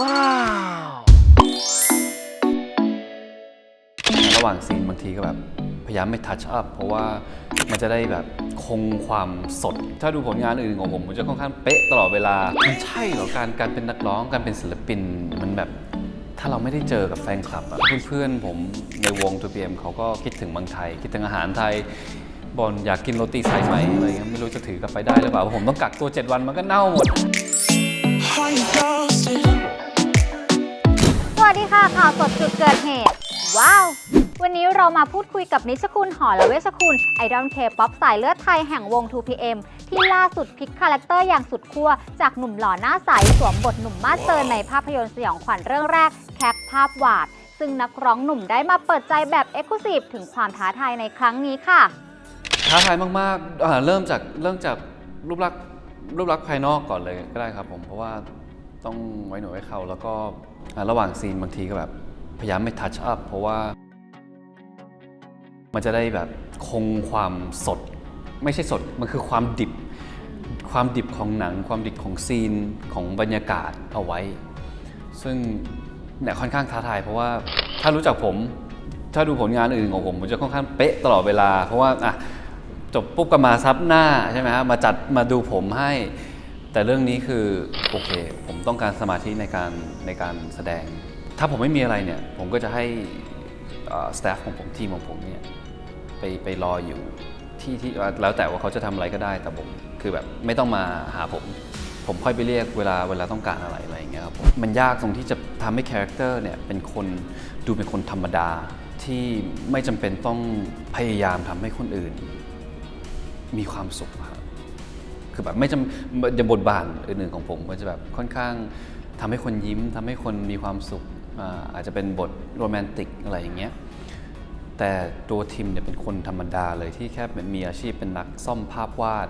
ว้าวระหว่างซีนบางทีก็แบบ พยายามไม่ทัชอัพเพราะว่ามันจะได้แบบคงความสด ถ้าดูผลงานอื่นของผมมันจะค่อนข้างเป๊ะตลอดเวลา มันใช่เหรอการการเป็นนักร้องการเป็นศิลปินมันแบบถ้าเราไม่ได้เจอกับแฟนคลับอะเพื่อนๆ ผมในวง 2PM เขาก็คิดถึงเมืองไทย คิดถึงอาหารไทยบอลอยากกินโรตีสายไหมอะไรเงี้ยไม่รู้จะถือกลับไปได้หรือเปล่าเพราะผมต้องกักตัว 7 วันมันก็เน่าหมด ดีค่ะข่าวสดจุดเกิดเหตุ ว้าว วันนี้เรามาพูดคุยกับนิชคุณหอและเวชคุณไอดอลเคป๊อปสายเลือดไทยแห่งวง 2PM ที่ล่าสุดพลิกคาแรคเตอร์อย่างสุดขั้วจากหนุ่มหล่อหน้าใสสวมบทหนุ่มมาสเตอร์ในภาพยนตร์สยองขวัญเรื่องแรกแคกภาพวาด ซึ่งนักร้องหนุ่มได้มาเปิดใจแบบเอ็กซ์คลูซีฟถึงความท้าทายในครั้งนี้ค่ะ ท้าทายมากๆอ่าเริ่มจากเริ่มจากรูปลักษณ์รูปลักษณ์ภายนอกก่อนเลยก็ได้ครับผมเพราะว่าต้องไว้หนวดไว้เขาแล้วก็ ระหว่างซีนบางทีก็แบบพยายามไม่ทัชอัพเพราะว่า มันจะได้แบบคงความสด ไม่ใช่สด มันคือความดิบ ความดิบของหนัง ความดิบของซีนของบรรยากาศเอาไว้ ซึ่งเนี่ยค่อนข้างท้าทายเพราะว่าถ้ารู้จักผม ถ้าดูผลงานอื่นของผมผมจะค่อนข้างเป๊ะตลอดเวลา เพราะว่าอะจบปุ๊บก็มาซับหน้าใช่ไหมฮะมาจัดมาดูผมให้ แต่เรื่องนี้คือโอเค ผมต้องการสมาธิในการในการแสดง ถ้าผมไม่มีอะไรเนี่ย ผมก็จะให้สตาฟของผมทีมของผมเนี่ยไปไปรออยู่ที่ที่แล้วแต่ว่าเขาจะทำอะไรก็ได้แต่ผมคือแบบไม่ต้องมาหาผม ผมค่อยไปเรียกเวลาเวลาต้องการอะไรอะไรอย่างเงี้ยครับผมมันยากตรงที่จะทำให้คาแรคเตอร์เนี่ยเป็นคนดูเป็นคนธรรมดาที่ไม่จำเป็นต้องพยายามทำให้คนอื่น มีความสุขครับ คือแบบไม่จำจะบทบาทอื่นๆของผมมันจะแบบค่อนข้างทำให้คนยิ้มทำให้คนมีความสุขอาอาจจะเป็นบทโรแมนติกอะไรอย่างเงี้ยแต่ตัวทีมเนี่ยเป็นคนธรรมดาเลยที่แค่มีอาชีพเป็นนักซ่อมภาพวาด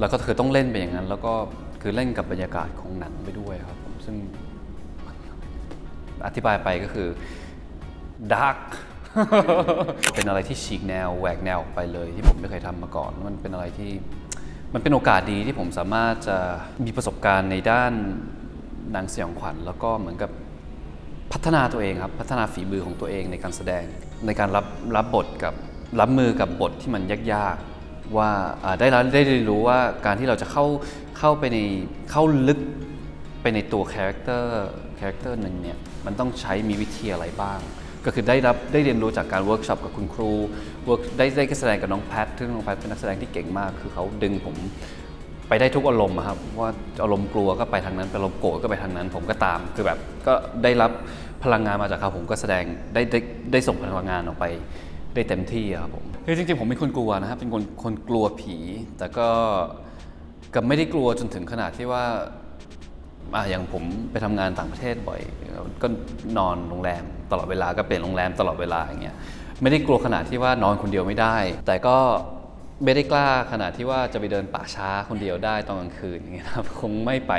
แล้วก็คือต้องเล่นไปอย่างนั้น แล้วก็คือเล่นกับบรรยากาศของหนังไปด้วยครับผมซึ่งอธิบายไปก็คือดาร์ก เป็นอะไรที่ฉีกแนวแหวกแนวออกไปเลย ที่ผมไม่เคยทำมาก่อน มันเป็นอะไรที่มันเป็นโอกาสดีที่ผมสามารถจะมีประสบการณ์ในด้านหนังสยองขวัญแล้วก็เหมือนกับพัฒนาตัวเองครับ พัฒนาฝีมือของตัวเองในการแสดง ในการรับรับบทกับรับมือกับบทที่มันยากๆ ว่าอ่าได้รับได้เรียนรู้ว่าการที่เราจะเข้าเข้าไปในเข้าลึกไปในตัวคาแรคเตอร์คาแรคเตอร์หนึ่งเนี่ยมันต้องใช้มีวิธีอะไรบ้าง ก็คือได้รับได้เรียนรู้จากการเวิร์กช็อปกับคุณครูเวิร์กได้ได้แสดงกับน้องแพทซึ่งน้องแพทเป็นนักแสดงที่เก่งมาก คือเขาดึงผมไปได้ทุกอารมณ์ครับว่าอารมณ์กลัวก็ไปทางนั้นอารมณ์โกรธก็ไปทางนั้น ผมก็ตามคือแบบก็ได้รับพลังงานมาจากเขาผมก็แสดงได้ได้ได้ส่งพลังงานออกไปได้เต็มที่ครับผมคือจริงๆ ผมเป็นคนกลัวนะครับเป็นคนคนกลัวผี แต่ก็ก็ไม่ได้กลัวจนถึงขนาดที่ว่า อะอย่างผมไปทำงานต่างประเทศบ่อย ก็นอนโรงแรมตลอดเวลาก็เปลี่ยนโรงแรมตลอดเวลาอย่างเงี้ยไม่ได้กลัวขนาดที่ว่านอนคนเดียวไม่ได้ แต่ก็ไม่ได้กล้าขนาดที่ว่าจะไปเดินป่าช้าคนเดียวได้ตอนกลางคืนอย่างเงี้ยครับคงไม่ไป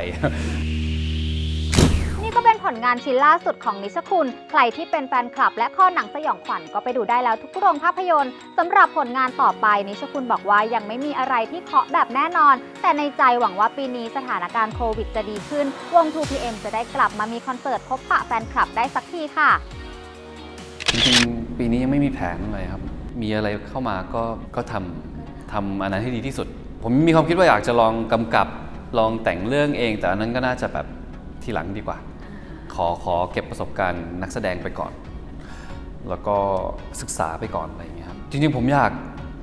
งานชิ้นล่าสุดของนิชคุณ ใครที่เป็นแฟนคลับ และข้อหนังสยองขวัญก็ไปดูได้แล้วทุกโรงภาพยนตร์สำหรับผลงานต่อไปนิชคุณบอกว่ายังไม่มีอะไรที่เคาะแบบแน่นอน แต่ในใจหวังว่าปีนี้สถานการณ์โควิดจะดีขึ้น วง 2PM จะได้กลับมามีคอนเสิร์ตพบปะแฟนคลับได้สักทีค่ะ จริงๆ ปีนี้ยังไม่มีแผนอะไรครับ มีอะไรเข้ามาก็ก็ทำทำอันนั้นให้ดีที่สุด ผมมีความคิดว่าอยากจะลองกำกับลองแต่งเรื่องเอง แต่อันนั้นก็น่าจะแบบทีหลังดีกว่า อขอเก็บประสบการณ์นักแสดงไปก่อน แล้วก็ศึกษาไปก่อนอะไรอย่างเงี้ยครับจริงๆผมอยาก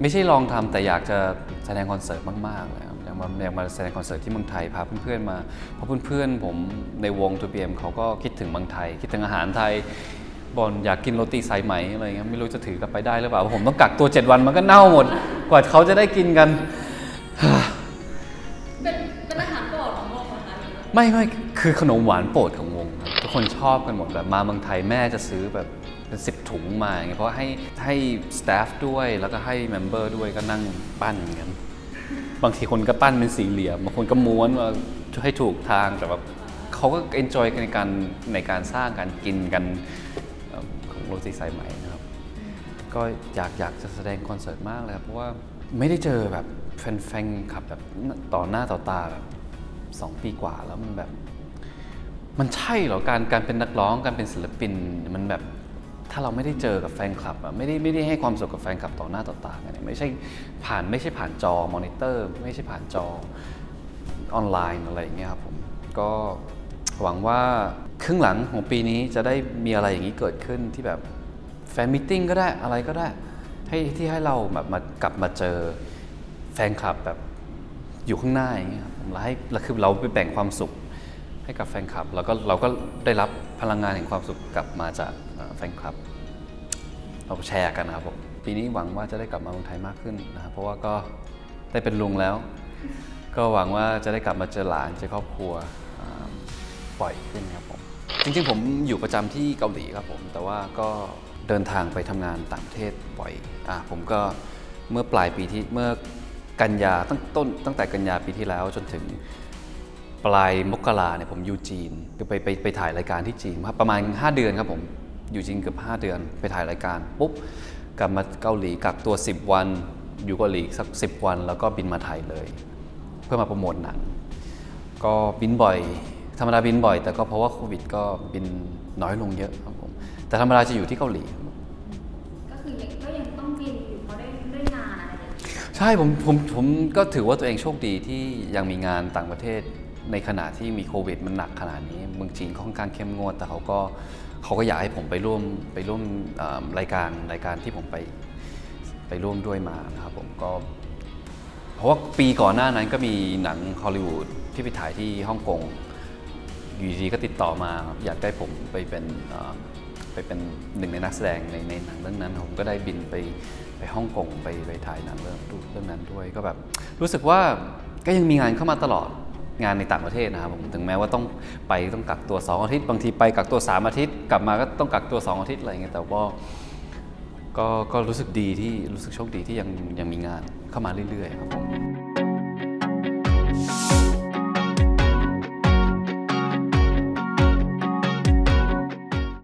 ไม่ใช่ลองทำแต่อยากจะแสดงคอนเสิร์ตมากๆเลยครับอยากมาอยากมาแสดงคอนเสิร์ตที่เมืองไทยพาเพื่อนๆมาเพราะเพื่อนๆผมในวงตัวเบียมเขาก็คิดถึงเมืองไทย คิดถึงอาหารไทยบอลอยากกินโรตีสายไหมอะไรเงี้ยไม่รู้จะถือกลับไปได้หรือเปล่าเพราะผมต้องกักตัว 7 วันมันก็เน่าหมด กว่าเขาจะได้กินกัน เป็นเป็นอาหารโปรดของวงเหรอคะหรือว่าไม่ไม่คือขนมหวานโปรดของวง คนชอบกันหมดแบบมาเมืองไทยแม่จะซื้อแบบเป็นสิบถุงมาอย่างเงี้ยเพราะว่าให้ให้สตาฟด้วยแล้วก็ให้เมมเบอร์ด้วยก็นั่งปั้นกันบางทีคนก็ปั้นเป็นสี่เหลี่ยมบางคนก็ม้วนว่าให้ถูกทางแต่แบบเขาก็เอนจอยกันในการในการสร้างการกินกันของโรตีสายไหมนะครับ ก็อยากอยากจะแสดงคอนเสิร์ตมากเลยครับเพราะว่าไม่ได้เจอแบบแฟนๆขับแบบต่อหน้าต่อตาแบบสองปีกว่าแล้วมันแบบ มันใช่เหรอการการเป็นนักร้องการเป็นศิลปินมันแบบถ้าเราไม่ได้เจอกับแฟนคลับอะไม่ได้ไม่ได้ให้ความสุขกับแฟนคลับต่อหน้าต่อตากันเนี่ยไม่ใช่ผ่านไม่ใช่ผ่านจอมอนิเตอร์ ไม่ใช่ผ่านจอออนไลน์อะไรอย่างเงี้ยครับผมก็หวังว่าครึ่งหลังของปีนี้จะได้มีอะไรอย่างนี้เกิดขึ้นที่แบบแฟนมิทติ้งก็ได้อะไรก็ได้ ให้ที่ให้เราแบบมากลับมาเจอแฟนคลับแบบอยู่ข้างหน้าอย่างเงี้ยครับแล้วให้แล้วคือเราไปแบ่งความสุข ให้กับแฟนคลับ แล้วก็เราก็ได้รับพลังงานแห่งความสุขกลับมาจากแฟนคลับ เราแชร์กันนะครับผมปีนี้หวังว่าจะได้กลับมาเมืองไทยมากขึ้นนะครับเพราะว่าก็ได้เป็นลุงแล้ว ก็หวังว่าจะได้กลับมาเจอหลานเจอครอบครัวอ่าบ่อยขึ้นครับผมจริงๆผมอยู่ประจำที่เกาหลีครับผม แต่ว่าก็เดินทางไปทำงานต่างประเทศบ่อยอะผมก็เมื่อปลายปีที่เมื่อกันยาตั้งต้นตั้งแต่กันยาปีที่แล้วจนถึง ปลายมกราเนี่ยผมอยู่จีนคือไปไปไปถ่ายรายการที่จีนครับประมาณ 5 เดือนครับผมอยู่จีนเกือบ5 เดือนไปถ่ายรายการปุ๊บกลับมาเกาหลีกักตัว 10 วัน อยู่เกาหลีสัก 10 วัน แล้วก็บินมาไทยเลย เพื่อมาโปรโมทหนังก็บินบ่อย ธรรมดาบินบ่อย แต่ก็เพราะว่าโควิดก็บินน้อยลงเยอะครับผมแต่ธรรมดาจะอยู่ที่เกาหลี ก็คือยังก็ยังต้องบินอยู่เพราะด้วยด้วยงานอะไรอย่างเงี้ยใช่ผมผมผมก็ถือว่าตัวเองโชคดีที่ยังมีงานต่างประเทศ ในขณะที่มีโควิดมันหนักขนาดนี้เมืองจีนค่อนข้างเข้มงวด แต่เขาก็เขาก็อยากให้ผมไปร่วมไปร่วมรายการรายการที่ผมไปไปร่วมด้วยมานะครับผมก็ เพราะว่าปีก่อนหน้านั้นก็มีหนังฮอลลีวูดที่ไปถ่ายที่ฮ่องกงอยู่ดีก็ติดต่อมาอยากได้ผมไปเป็นไปเป็นหนึ่งในนักแสดงในในหนังเรื่องนั้น ผมก็ได้บินไปไปฮ่องกงไปไปถ่ายหนังเรื่องเรื่องนั้นด้วยก็แบบรู้สึกว่าก็ยังมีงานเข้ามาตลอด งานในต่างประเทศนะครับผมถึงแม้ว่าต้องไปต้องกักตัว 2 อาทิตย์บางทีไปกักตัว 3 อาทิตย์ กลับมาก็ต้องกักตัว 2 อาทิตย์อะไรเงี้ยแต่ว่าก็ก็รู้สึกดีที่รู้สึกโชคดีที่ยังยังมีงานเข้ามาเรื่อยๆครับผม